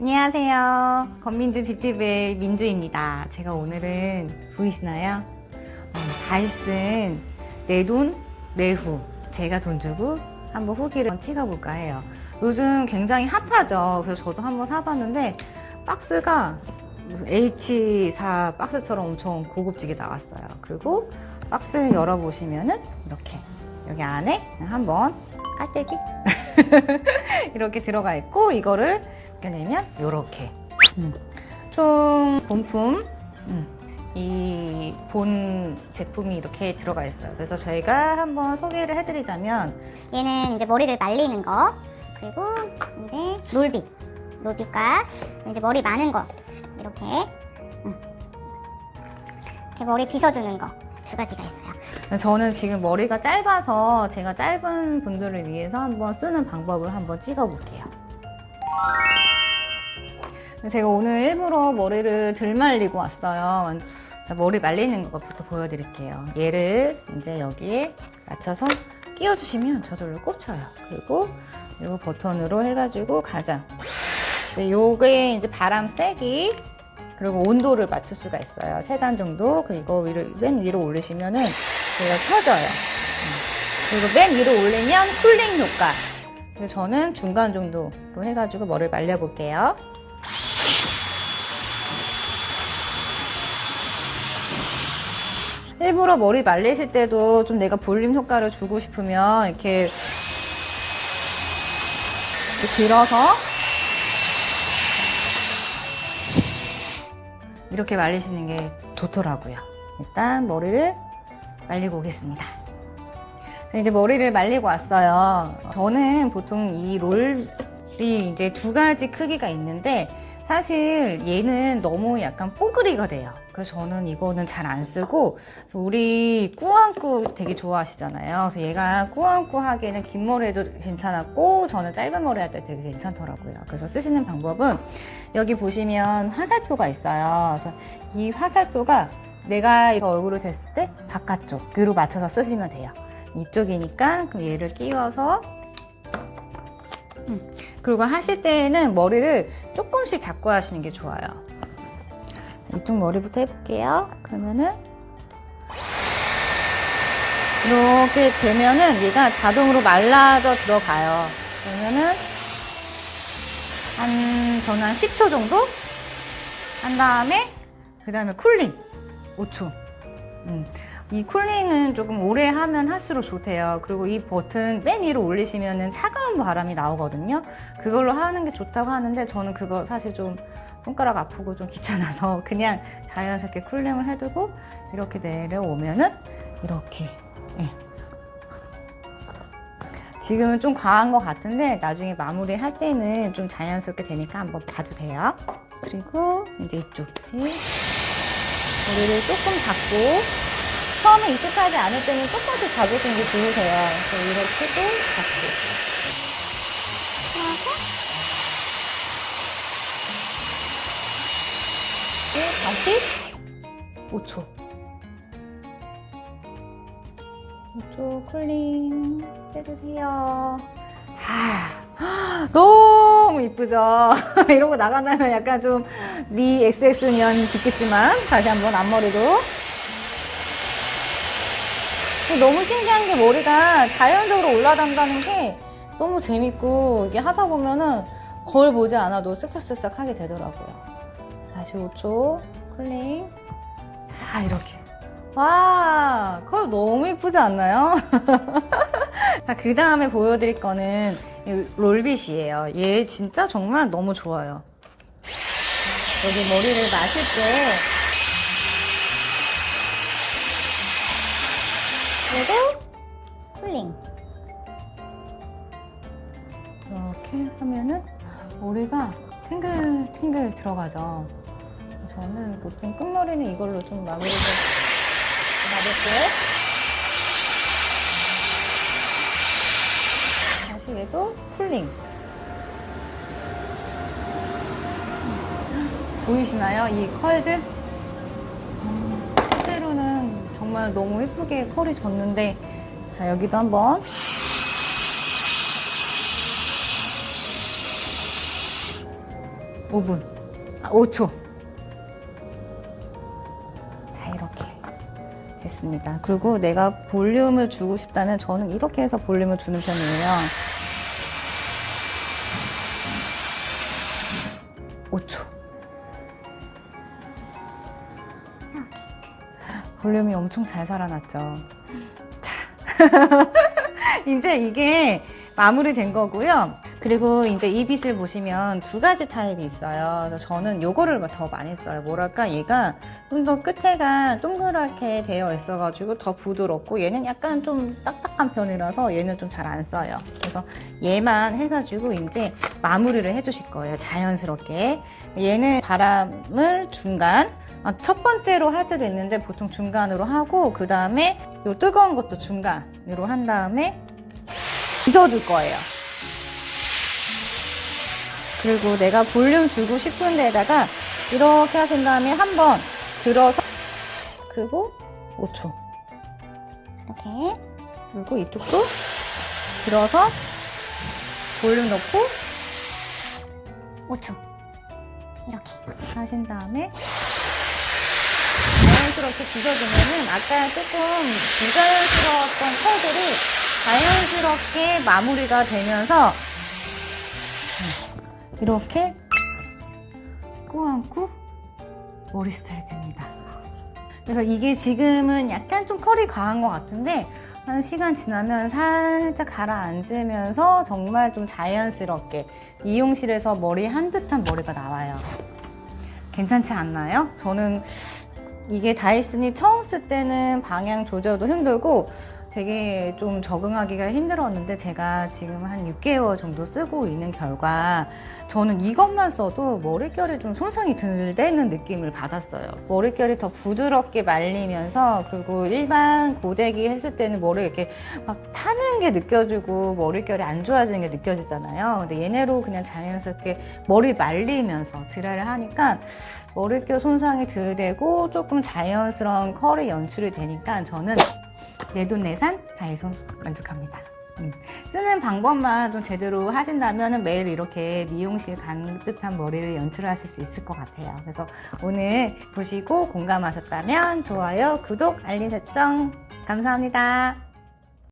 안녕하세요. 건민주 뷰티브의 민주입니다. 제가 오늘은 보이시나요? 어, 다이슨 내 돈, 내 후. 제가 돈 주고 한번 후기를 찍어볼까 해요. 요즘 굉장히 핫하죠. 그래서 저도 한번 사봤는데 박스가 무슨 H4 박스처럼 엄청 고급지게 나왔어요. 그리고 박스 열어보시면은 이렇게 여기 안에 한번 깔때기 이렇게 들어가 있고 이거를 꺼내면 이렇게 총 본품 이본 제품이 이렇게 들어가 있어요. 그래서 저희가 한번 소개를 해드리자면 얘는 이제 머리를 말리는 거 그리고 이제 롤빗 롤빗과 이제 머리 마는 거 이렇게 음. 이렇게 머리 빗어주는 거 두 가지가 있어요. 저는 지금 머리가 짧아서 제가 짧은 분들을 위해서 한번 쓰는 방법을 한번 찍어볼게요. 제가 오늘 일부러 머리를 덜 말리고 왔어요. 자, 머리 말리는 것부터 보여드릴게요. 얘를 이제 여기에 맞춰서 끼워주시면 저절로 꽂혀요. 그리고 이 버튼으로 해가지고 가장 네, 요게 이제 바람 세기 그리고 온도를 맞출 수가 있어요. 세 단 정도. 그리고 위로, 맨 위로 올리시면은 얘가 켜져요. 음. 그리고 맨 위로 올리면 쿨링 효과. 그래서 저는 중간 정도로 해가지고 머리를 말려볼게요. 일부러 머리 말리실 때도 좀 내가 볼륨 효과를 주고 싶으면 이렇게, 들어서 이렇게 말리시는 게 좋더라고요. 일단 머리를 말리고 오겠습니다. 자, 이제 머리를 말리고 왔어요. 저는 보통 이 롤이 이제 두 가지 크기가 있는데 사실 얘는 너무 약간 뽀글이가 돼요. 그래서 저는 이거는 잘 안 쓰고 우리 꾸안꾸 되게 좋아하시잖아요. 그래서 얘가 꾸안꾸 하기에는 긴 머리에도 괜찮았고 저는 짧은 머리 할 때 되게 괜찮더라고요. 그래서 쓰시는 방법은 여기 보시면 화살표가 있어요. 그래서 이 화살표가 내가 이거 얼굴을 댔을 때 바깥쪽으로 맞춰서 쓰시면 돼요. 이쪽이니까 그럼 얘를 끼워서 음, 그리고 하실 때에는 머리를 조금씩 잡고 하시는 게 좋아요. 이쪽 머리부터 해볼게요. 그러면은 이렇게 되면은 얘가 자동으로 말라져 들어가요. 그러면은 한 저는 한 10초 정도 한 다음에 그 다음에 쿨링 5초. 음. 이 쿨링은 조금 오래 하면 할수록 좋대요. 그리고 이 버튼 맨 위로 올리시면은 차가운 바람이 나오거든요. 그걸로 하는 게 좋다고 하는데 저는 그거 사실 좀 손가락 아프고 좀 귀찮아서 그냥 자연스럽게 쿨링을 해두고 이렇게 내려오면은 이렇게 예. 지금은 좀 과한 것 같은데 나중에 마무리 할 때는 좀 자연스럽게 되니까 한번 봐주세요. 그리고 이제 이쪽 머리를 조금 잡고 처음에 익숙하지 않을 때는 조금씩 잡으시는 게 좋으세요. 그래서 이렇게도 잡고 하고 또 다시 5초 5초 쿨링 해주세요. 자, 너무 이쁘죠? 이러고 나간다면 약간 좀 미 XX년 듣겠지만 다시 한번 앞머리도 너무 신기한 게 머리가 자연적으로 올라간다는 게 너무 재밌고 이게 하다 보면은 거울 보지 않아도 쓱싹쓱싹 하게 되더라고요. 다시 5초 쿨링 아 이렇게 와 거울 너무 이쁘지 않나요? 그 다음에 보여드릴 거는 이 롤빗이에요. 얘 진짜 정말 너무 좋아요. 여기 머리를 마실 때 그리고 쿨링 이렇게 하면은 머리가 탱글탱글 들어가죠. 저는 보통 끝머리는 이걸로 좀 마무리를 마을게요 다시 얘도 쿨링. 보이시나요? 이 컬들? 음, 실제로는 정말 너무 예쁘게 컬이 졌는데 자 여기도 한번 5분. 아, 5초. 자, 이렇게 됐습니다. 그리고 내가 볼륨을 주고 싶다면 저는 이렇게 해서 볼륨을 주는 편이에요. 5초. 볼륨이 엄청 잘 살아났죠. 자. 이제 이게 마무리된 거고요. 그리고 이제 이 빗을 보시면 두 가지 타입이 있어요. 그래서 저는 요거를 더 많이 써요. 뭐랄까, 얘가 좀 더 끝에가 동그랗게 되어 있어가지고 더 부드럽고 얘는 약간 좀 딱딱한 편이라서 얘는 좀 잘 안 써요. 그래서 얘만 해가지고 이제 마무리를 해주실 거예요. 자연스럽게. 얘는 바람을 중간, 아, 첫 번째로 할 때도 있는데 보통 중간으로 하고 그 다음에 요 뜨거운 것도 중간으로 한 다음에 빗어줄 거예요. 그리고 내가 볼륨 주고 싶은 데다가 이렇게 하신 다음에 한번 들어서 그리고 5초 이렇게 그리고 이쪽도 들어서 볼륨 넣고 5초. 이렇게. 하신 다음에 자연스럽게 빗어주면은 아까 조금 부자연스러웠던 컬들이 자연스럽게 마무리가 되면서 이렇게 꾸안꾸 머리 스타일이 됩니다. 그래서 이게 지금은 약간 좀 컬이 과한 것 같은데 한 시간 지나면 살짝 가라앉으면서 정말 좀 자연스럽게 미용실에서 머리 한 듯한 머리가 나와요. 괜찮지 않나요? 저는 이게 다이슨이 처음 쓸 때는 방향 조절도 힘들고 되게 좀 적응하기가 힘들었는데 제가 지금 한 6개월 정도 쓰고 있는 결과 저는 이것만 써도 머릿결이 좀 손상이 덜 되는 느낌을 받았어요. 머릿결이 더 부드럽게 말리면서 그리고 일반 고데기 했을 때는 머리 이렇게 막 타는 게 느껴지고 머릿결이 안 좋아지는 게 느껴지잖아요. 근데 얘네로 그냥 자연스럽게 머리 말리면서 드라이를 하니까 머릿결 손상이 덜 되고 조금 자연스러운 컬이 연출이 되니까 저는 내돈내산 다이소 만족합니다. 음, 쓰는 방법만 좀 제대로 하신다면 매일 이렇게 미용실 간 듯한 머리를 연출하실 수 있을 것 같아요. 그래서 오늘 보시고 공감하셨다면 좋아요, 구독, 알림 설정 감사합니다.